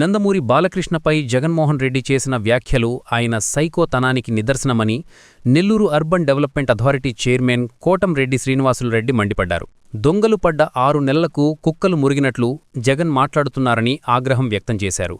నందమూరి బాలకృష్ణపై జగన్మోహన్ రెడ్డి చేసిన వ్యాఖ్యలు ఆయన సైకోతనానికి నిదర్శనమని Nellore urban development authority chairman Kotamreddy Srinivasulu Reddy మండిపడ్డారు. దొంగలు పడ్డ ఆరు నెలలకు కుక్కలు మురిగినట్లు జగన్ మాట్లాడుతున్నారని ఆగ్రహం వ్యక్తం చేశారు.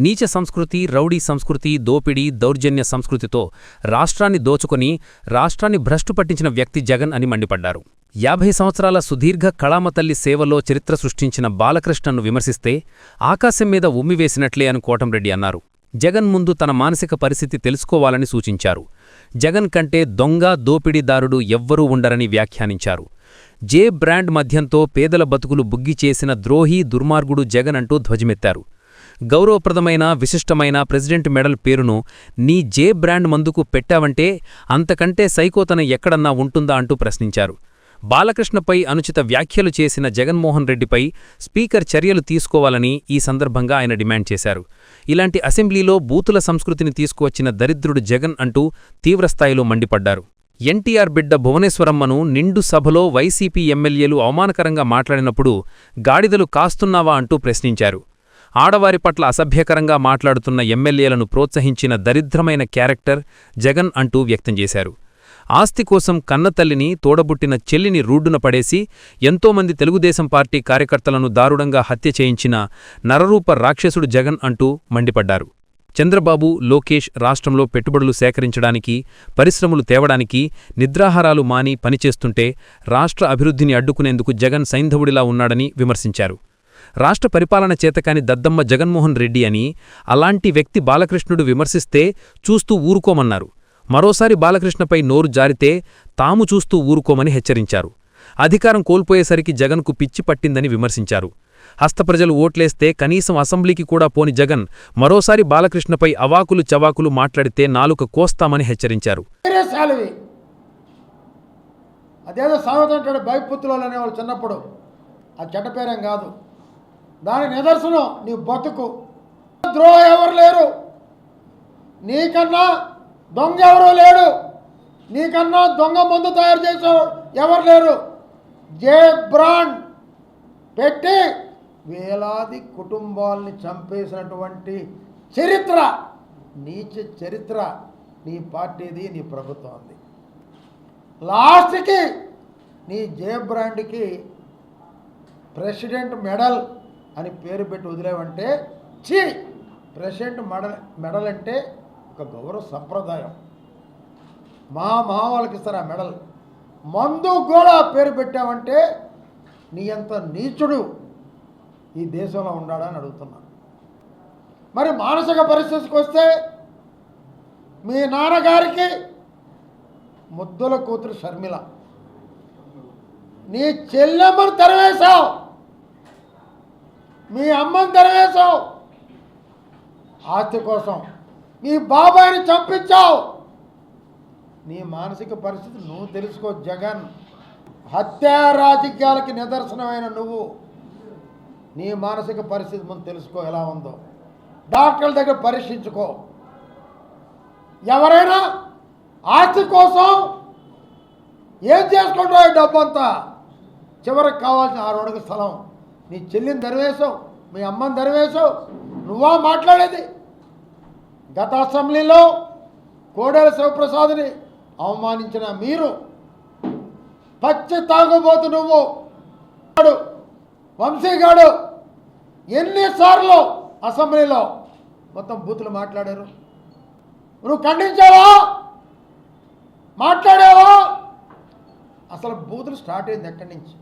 నీచ సంస్కృతి రౌడీ సంస్కృతి దోపిడీ దౌర్జన్య సంస్కృతితో రాష్ట్రాన్ని దోచుకొని రాష్ట్రాన్ని భ్రష్టు పట్టించిన వ్యక్తి జగన్ అని మండిపడ్డారు. యాభై సంవత్సరాల సుదీర్ఘ కళామతల్లి సేవలో చరిత్ర సృష్టించిన బాలకృష్ణను విమర్శిస్తే ఆకాశం మీద ఉమ్మివేసినట్లే అని కోటంరెడ్డి అన్నారు. జగన్ ముందు తన మానసిక పరిస్థితి తెలుసుకోవాలని సూచించారు. జగన్ కంటే దొంగ దోపిడీదారుడు ఎవ్వరూ ఉండరని వ్యాఖ్యానించారు. జే బ్రాండ్ మధ్యంతో పేదల బతుకులు బుగ్గి చేసిన ద్రోహీ దుర్మార్గుడు జగన్ అంటూ ధ్వజమెత్తారు. గౌరవప్రదమైన విశిష్టమైన ప్రెసిడెంట్ మెడల్ పేరును నీ జే బ్రాండ్ మందుకు పెట్టావంటే అంతకంటే సైకోతన ఎక్కడన్నా ఉంటుందా అంటూ ప్రశ్నించారు. బాలకృష్ణపై అనుచిత వ్యాఖ్యలు చేసిన జగన్మోహన్ రెడ్డిపై స్పీకర్ చర్యలు తీసుకోవాలని ఈ సందర్భంగా ఆయన డిమాండ్ చేశారు. ఇలాంటి అసెంబ్లీలో బూతుల సంస్కృతిని తీసుకువచ్చిన దరిద్రుడు జగన్ అంటూ తీవ్రస్థాయిలో మండిపడ్డారు. ఎన్టీఆర్ బిడ్డ భువనేశ్వరమ్మను నిండు సభలో వైసీపీ ఎమ్మెల్యేలు అవమానకరంగా మాట్లాడినప్పుడు గాడిదలు కాస్తున్నావా అంటూ ప్రశ్నించారు. ఆడవారి పట్ల అసభ్యకరంగా మాట్లాడుతున్న ఎమ్మెల్యేలను ప్రోత్సహించిన దరిద్రమైన క్యారెక్టర్ జగన్ అంటూ వ్యక్తం చేశారు. ఆస్తి కోసం కన్నతల్లిని తోడబుట్టిన చెల్లిని రూడ్డున పడేసి ఎంతోమంది తెలుగుదేశం పార్టీ కార్యకర్తలను దారుణంగా హత్య చేయించిన నరరూప రాక్షసుడు జగన్ అంటూ మండిపడ్డారు. చంద్రబాబు లోకేష్ రాష్ట్రంలో పెట్టుబడులు సేకరించడానికి పరిశ్రమలు తేవడానికి నిద్రాహారాలు మాని పనిచేస్తుంటే రాష్ట్ర అభివృద్ధిని అడ్డుకునేందుకు జగన్ సైంధవుడిలా ఉన్నాడని విమర్శించారు. రాష్ట్ర పరిపాలన చేతకాని దద్దమ్మ జగన్మోహన్ రెడ్డి అని అలాంటి వ్యక్తి బాలకృష్ణుడు విమర్శిస్తే చూస్తూ ఊరుకోమన్నారు. మరోసారి బాలకృష్ణపై నోరు జారితే తాము చూస్తూ ఊరుకోమని హెచ్చరించారు. అధికారం కోల్పోయేసరికి జగన్కు పిచ్చి పట్టిందని విమర్శించారు. హస్తప్రజలు ఓట్లేస్తే కనీసం అసెంబ్లీకి కూడా పోని జగన్ మరోసారి బాలకృష్ణపై అవాకులు చవాకులు మాట్లాడితే నాలుక కోస్తామని హెచ్చరించారు. అదేదో సామెత అంటాడు బైపుత్తులు అనేవాళ్ళు చిన్నప్పుడు. ఆ చెడ్డ పేరేం కాదు. దాని నిదర్శనం నీ బతుకు. ద్రోహ ఎవరు లేరు? నీకన్నా దొంగ ఎవరు లేడు నీకన్నా దొంగ మందు తయారు చేసే ఎవరు లేరు? జే బ్రాండ్ పెట్టి వేలాది కుటుంబాల్ని చంపేసినటువంటి చరిత్ర నీచ చరిత్ర నీ పార్టీది నీ ప్రభుత్వంది. లాస్ట్కి నీ జే బ్రాండ్కి ప్రెసిడెంట్ మెడల్ అని పేరు పెట్టి వదిలేవంటే ఛీ! ప్రెసిడెంట్ మెడల్ మెడల్ అంటే ఒక గౌరవ సంప్రదాయం. మా మా వాళ్ళకి ఇస్తారు ఆ మెడల్. మందు కూడా పేరు పెట్టావంటే నీ అంత నీచుడు ఈ దేశంలో ఉన్నాడా అని అడుగుతున్నా. మరి మానసిక పరిస్థితికి వస్తే మీ నాన్నగారికి ముద్దుల కూతురు షర్మిల. నీ చెల్లెమ్మను తెరవేశావు మీ అమ్మని తెరవేశావు. ఆస్తి కోసం మీ బాబాయిని చంపించావు. నీ మానసిక పరిస్థితి నువ్వు తెలుసుకో జగన్. హత్యా రాజకీయాలకి నిదర్శనమైన నువ్వు. నీ మానసిక పరిస్థితి ముందు తెలుసుకో ఎలా ఉందో. డాక్టర్ల దగ్గర పరీక్షించుకో. ఎవరైనా ఆస్తి కోసం ఏం చేసుకుంటావు డబ్బంతా? చివరికి కావాల్సిన ఆరు అడుగు స్థలం. నీ చెల్లిని దరివేశావు మీ అమ్మని దరివేశావు నువ్వా మాట్లాడేది? గత అసెంబ్లీలో కోడెల శివప్రసాద్ని అవమానించిన మీరు పచ్చి తాగుబోతు నువ్వు గాడు వంశీగాడు ఎన్నిసార్లు అసెంబ్లీలో మొత్తం బూతులు మాట్లాడారు? నువ్వు ఖండించావా? మాట్లాడావా? అసలు బూతులు స్టార్ట్ అయింది ఎక్కడి నుంచి?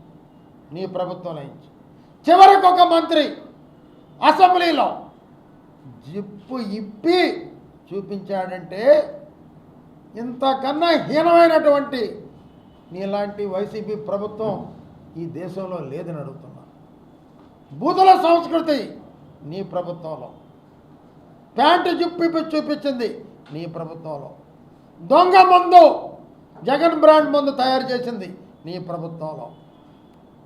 నీ ప్రభుత్వం నుంచి. చివరికి ఒక మంత్రి అసెంబ్లీలో జిప్పు ఇప్పి చూపించాడంటే ఇంతకన్నా హీనమైనటువంటి నీలాంటి వైసీపీ ప్రభుత్వం ఈ దేశంలో లేదని అడుగుతున్నా. బూతుల సంస్కృతి నీ ప్రభుత్వంలో. ప్యాంటు జిప్పు చూపించింది నీ ప్రభుత్వంలో. దొంగ మందు జగన్ బ్రాండ్ మందు తయారు చేసింది నీ ప్రభుత్వంలో.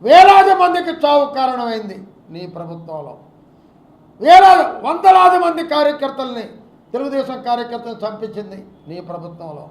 వేలాది మందికి చావు కారణమైంది నీ ప్రభుత్వంలో. వేలాది వందలాది మంది కార్యకర్తల్ని తెలుగుదేశం కార్యకర్తలు చంపించింది నీ ప్రభుత్వంలో.